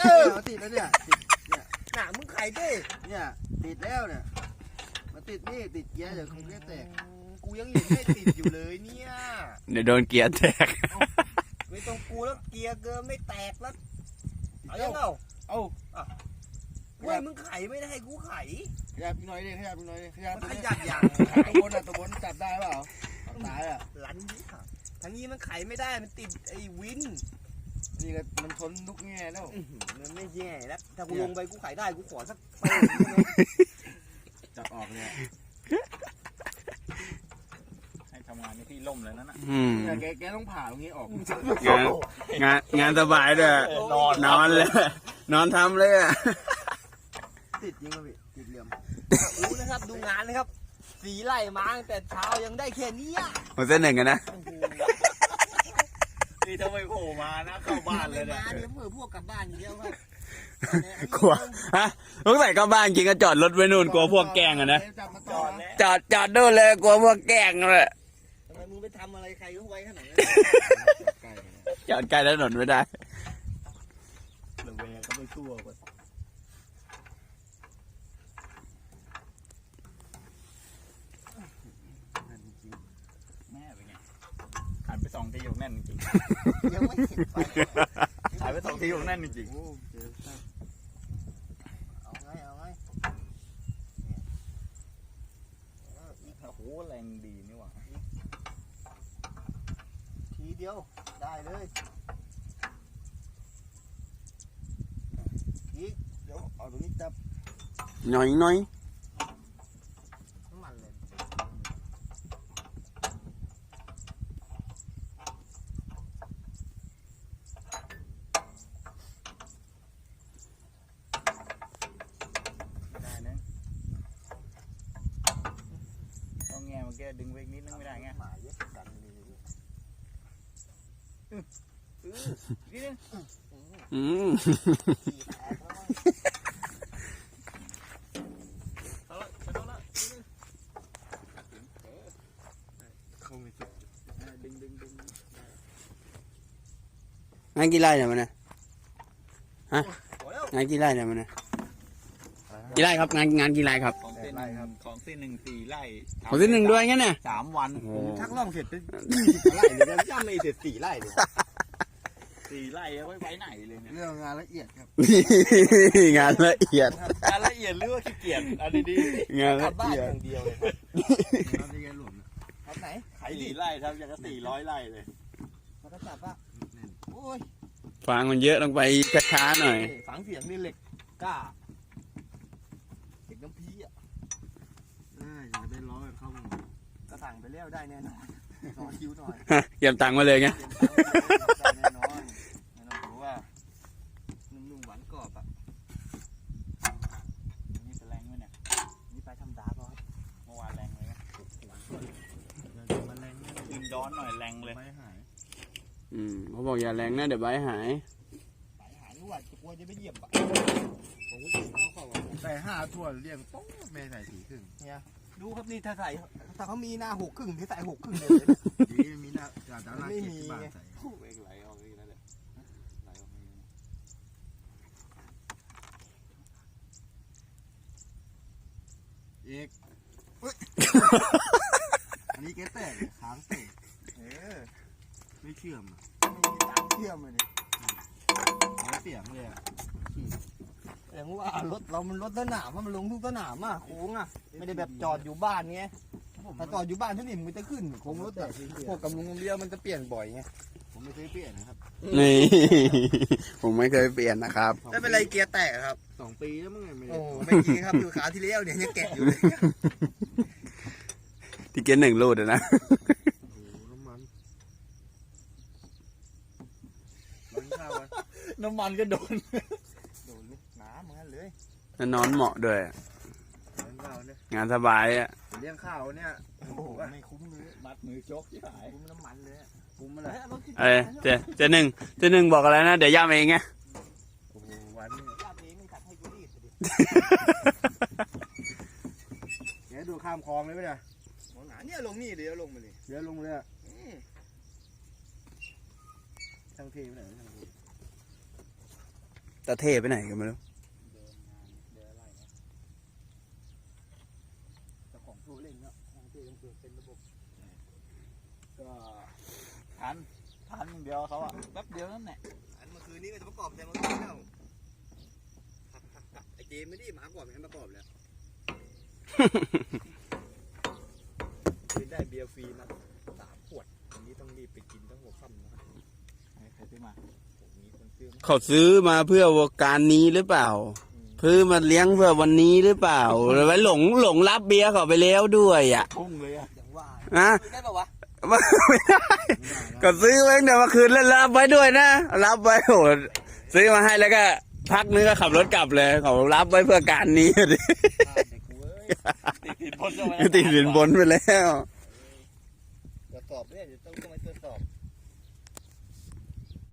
เออเอาติดแล้วเนี่ยติดเนี่ยหนามึงไขดิเนี่ยติดแล้วเนี่ยมาติดนี่ติดเกียร์เดี๋ยวคงเรียกแตกกูยังเห็นไม่ติดอยู่เลยเนี่ย เดี๋ยวโดนเกียร์แตกไม่ต้องกูแล้วเกียร์เกินไม่แตกแล้วติดเอาแล้ยัวงเอาเอาเว้ยมึงไขไม่ได้ให้กูไขขยับอีกหน่อยดิขยับอีกหน่อยดิขยับมันตัวขนี้ยับอย่างตัวบนอะตัวบนจับได้เปล่าตายอะหลันนี่ค่ะทางนี้มันไขไม่ได้มันติดไอ้วิน นี่ก็มันทนทุกแง่แล้วอื้อหือมันไม่แย่แล้วถ้ากูเนี่ยลงไปกูไขได้กูขอสักเปิดได้ไหมจับออกเลยอะให้ทำงานในที่ล่มเลยนั่นน่ะอืมเนี่ยแกแกต้องผ่าตรงนี้ออกงานงานงานสบายด้วยนอนนอนเลย นอนทำเลยอะติดจริงป่ะพี่ติดเหลี่ยมดูนะครับดูงานนะครับ สีไล่มาตั้งแต่เช้ายังได้แค่เนี้ยหัวเส้นหนึ่งกันนะโอ้โห นี่ถ้าไม่โผล่มานะเข้าบ้านเลยไม่เนี่ยมาเนี่ยเพื่อพวกกลับบ้านอย่างเดียวครับกลัวฮะสงสัยเข้าบ้านจริงก็จอดรถไว้นู่นกลัวพวกแกล้งอะนะจับมาจต่ออดนะแล้วจอดจอดนู่นเลยกลัวพวกแกล้งเลยทำไมมึงไปทำอะไรใครเขาไว้ขนาดนั้นไก่จอดใกล้ถนนไม่ได้ระแวงก็ไม่ชั่วกว่า นั่นจริง แม่เป็นไงหันไปสอง ทีอยู่แน่นจริงยังไม่เห็นไฟๆหันไปสองทีอยู่แน่นจริงโอ้เจอแซ่บเอาไงเอาไงๆโอ้โหแรงดีนี่หว่าทีเดียวได้เลยอีกเดี๋ยวเอาตรงนี้จับหน่อยหน่อย น้ำมันเลย ได้นะต้องแง่เมื่อกี้ ดึงไว้อีกนิดนึงไม่ได้ไงหมาเยอะกันเลยนิดนึงอืมขี่แตกแล้วมั้งเอาละไปเอาละนิดนึงเข้าไม่สุดเออดึงดึงดึงงานกี่ไร่เนี่ยมันนะพอแล้วงานกี่ไร่เนี่ยมันนะกี่ไร่ครับ งานงานกี่ไร่ครับของ เส้นหนึ่งของเส้นหนึ่งสี่ไร่ของที่หนึ่งด้วยงั้นน่ะสามวันโอ้โหผมชักล่องเสร็จไปยี่สิบไร่เลยนะย่ำไม่เสร็จสี่ไร่เลยสี่ไร่เอาไว้ไว้ไหนเลยเนี่ยเรื่องงานละเอียดครับงานละเอียดรายละเอียดหรือว่าขี้เกียจเอันดีงานกลัละบบ้านเอียอดย่างเดียวเลยครับเราจะแกหล่นครับไหนไขๆดิสี่ไร่ทำอย่างกับสี่ร้อยไร่เลยมันก็จับว่าโอ้ยฟางมันเยอะลงไปช้าๆหน่อย ฝังเสียงนี่เหล็กกล้าเหล็กน้ำพีอะ ได้ อยากได้ล้อแบบเข้ามาก็สั่งไปแล้วได้แน่นอนรอคิวหน่อยเตรียมตังค์มาเลยไงเตรียมตังค์ไว้เลยได้แน่นอนไม่ต้องรู้ว่านุ่มๆหวานกรอบอะนี่เป็นแรงไหมเนี่ยนี่ไปทำดาบเหรอครับเมื่อวานแรงเลยนะเราจะมาแรงเนี่ยคืนย้อนหน่อยแรงเลย ไม่หายอืมเขาบอกอย่าแรงนะเดี๋ยวใบหาย ไปหาลูกอะกลัวจะไปเหยียบอะผมก็ถึงเขาเขาอะใส่ห้าถ้วยเรียงโป๊ะไม่ใส่สีครึ่ง ดูครับนี่ถ้าใส่ถ้าเขามีหน้าหกครึ่งที่ใส่หกครึ่งเลย ดีมีหน้าจากด้านล่างไม่เก็บมีที่บ้านไงใส่เอกไหลออกนี่นั่นแหละไหลออกนี่เอกเฮ้ย อันนี้แกแตกค้างแตกเออไม่เชื่อมอะไม่มีตังค์เชื่อมเลยแล้วเสียงเลยอะอย่างว่า รถเรามันรถสนามอะมันลงทุกสนามอะโค้งอะ ไม่ได้แบบจอดอยู่บ้านไงผมถ้าจอดอยู่บ้านเท่านี้มันจะขึ้นโค้งรถแต่พวกกำลังเลี้ยวมันจะเปลี่ยนบ่อยไงผมไม่เคยเปลี่ยนนะครับนี่ ผมไม่เคยเปลี่ยนนะครับไม่เป็นไรเกียร์แตกครับสองปีแล้วมั้งไงไม่ได้โอ้ไม่จริงครับดูขาที่เลี้ยวเนี่ยยังแกะอยู่เลยที่เกียร์หนึ่งรูดอะนะโอ้โหน้ำมันมันข้าวอะน้ำมันก็โดน โดนลูกน้ำเหมือนกันเลยแล้วนอนเหมาะด้วยมัน ข้าวเนี่ยงานสบายอะเลี้ยงข้าวเนี่ยโอ้โหไม่คุ้มเลยมัดมือชกที่หายคุ้มน้ำมันเลยอะคุ้มอะไรเฮ้ยารถที่เอ้ยเจเจหนึ่งเจหนึ่งบอกอะไรนะเดี๋ยวย่ำเองไงโอ้โหวันนี้ญาติเองไม่ขัดให้กูรีดสิเดี๋ยวดูข้ามคลองเลยไหมเนี่ยหมอหนาเนี่ยลงนี่เดี๋ยวลงมาเลยเดี๋ยวลงเลยอะอืมช่างเทไปไหนช่างเทตะเทไปไหนกันไม่รู้ เดินงานเดินอะไรเนี่ย แต่ของตัวเล่นเนาะของ ที่ต้องเกิดเป็นระบบก็ทันทันอย่างเดียวเขาอะแป๊บเดียวนั่นแหละอันเมื่อคืนนี้ก็จะประกอบแทนรถแล้วไอ้เจมไม่ได้หมาก่อนไม่ให้ประกอบแล้วกินได้เบียร์ฟรีนะสามขวดอันนี้ต้องรีบไปกินตั้งหัวค่ำนะใครซื้อมาผมมีคนซื้อมาเขาซื้อมาเพื่อการนี้หรือเปล่า เพื่อมาเลี้ยงเพื่อวันนี้หรือเปล่าหรือว่าหลงหลงรับเบียร์เขาไปแล้วด้วยอะพุ่งเลยอะอย่างว่านะ ได้ป่าวะไม่ได้ก็ซื้อไว้เดี๋ยวมาคืนแล้วรับไว้ด้วยนะ รับไว้โหซื้อมาให้แล้วก็ พักนึงก็ขับรถกลับเลยเขารับไว้เพื่อการนี้ดิเด็กกูเอ้ยติดติดบนเข้าไปติดสินบนไปแล้วเ